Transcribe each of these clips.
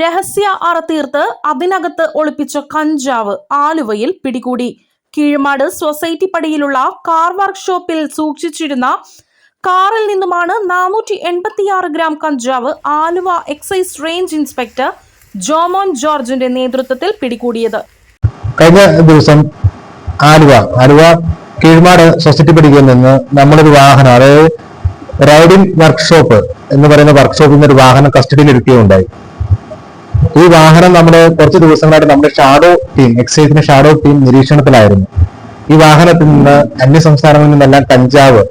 രഹസ്യ അറ തീർത്ത് അതിനകത്ത് ഒളിപ്പിച്ച കഞ്ചാവ് ആലുവയിൽ പിടികൂടി. കീഴ്മാട് സൊസൈറ്റി പടിയിലുള്ള കാർ വർക്ക്ഷോപ്പിൽ സൂക്ഷിച്ചിരുന്ന കാറിൽ നിന്നുമാണ് നാനൂറ്റി എൺപത്തിയാറ് ഗ്രാം കഞ്ചാവ് Aluva excise range inspector Jomon ജോർജിന്റെ നേതൃത്വത്തിൽ പിടികൂടിയത്. കഴിഞ്ഞ ദിവസം ആലുവ ആലുവ കീഴ്മാട് സൊസൈറ്റി പടിയിൽ നിന്ന് നമ്മളൊരു വാഹനം അതായത് റൈഡിംഗ് വർക്ക്ഷോപ്പ് എന്ന് പറയുന്ന വർക്ക്ഷോപ്പിൽ നിന്ന് ഒരു വാഹനം കസ്റ്റഡിയിൽ എടുക്കുകയുണ്ടായി. ഈ വാഹനം നമ്മുടെ കുറച്ച് ദിവസങ്ങളായിട്ട് നമ്മുടെ ഷാഡോ ടീം എക്സൈസിന്റെ ഷാഡോ ടീം നിരീക്ഷണത്തിലായിരുന്നു. ഈ വാഹനത്തിൽ നിന്ന് അന്യ സംസ്ഥാനങ്ങളിൽ നിന്നെല്ലാം കഞ്ചാവ്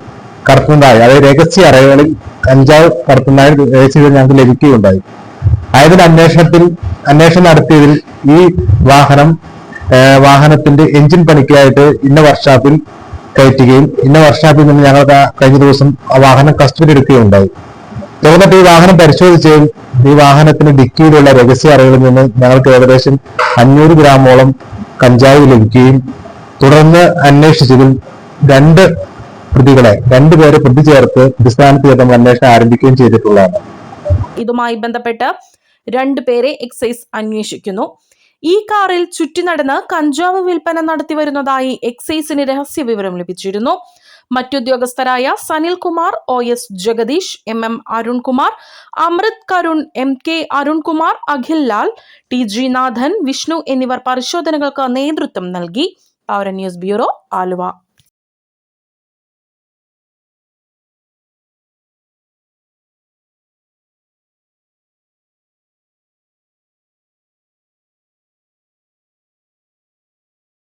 കടത്തുന്നതായി അതായത് രഹസ്യ അറകളിൽ കഞ്ചാവ് കടത്തുന്നതായി രഹസ്യ ഞങ്ങൾക്ക് ലഭിക്കുകയുണ്ടായി. ആയതിന്റെ അന്വേഷണത്തിൽ അന്വേഷണം നടത്തിയതിൽ ഈ വാഹനം വാഹനത്തിന്റെ എഞ്ചിൻ പണിക്കായിട്ട് ഇന്ന വർക്ക്ഷോപ്പിൽ കയറ്റുകയും ഇന്ന വർക്ക്ഷോപ്പിൽ നിന്ന് ഞങ്ങൾ കഴിഞ്ഞ ദിവസം ആ വാഹനം കസ്റ്റഡി എടുക്കുകയുണ്ടായി തുടർന്നിട്ട് ഈ വാഹനം പരിശോധിച്ചതിൽ ഈ വാഹനത്തിന് ഡിക്കിയിലുള്ള രഹസ്യ അറകളിൽ നിന്ന് ഞങ്ങൾക്ക് ഏകദേശം അഞ്ഞൂറ് ഗ്രാമോളം കഞ്ചാവ് ലഭിക്കുകയും തുടർന്ന് അന്വേഷിച്ചതിൽ രണ്ട് പ്രതികളെ രണ്ടുപേരെ പ്രതി ചേർത്ത് അടിസ്ഥാനത്തിൽ അന്വേഷണം ആരംഭിക്കുകയും ചെയ്തിട്ടുള്ളതാണ്. ഇതുമായി ബന്ധപ്പെട്ട് രണ്ടുപേരെ എക്സൈസ് അന്വേഷിക്കുന്നു. ഈ കാറിൽ ചുറ്റി നടന്ന് കഞ്ചാവ് വിൽപ്പന നടത്തി വരുന്നതായി എക്സൈസിന് രഹസ്യ വിവരം ലഭിച്ചിരുന്നു. മറ്റുദ്യോഗസ്ഥരായ Sanilkumar O S Jagadish M M Arunkumar Amrith Karun M K Arunkumar Akhil Lal T G Nathan Vishnu എന്നിവർ പരിശോധനകൾക്ക് നേതൃത്വം നൽകി. Power news bureau Aluva.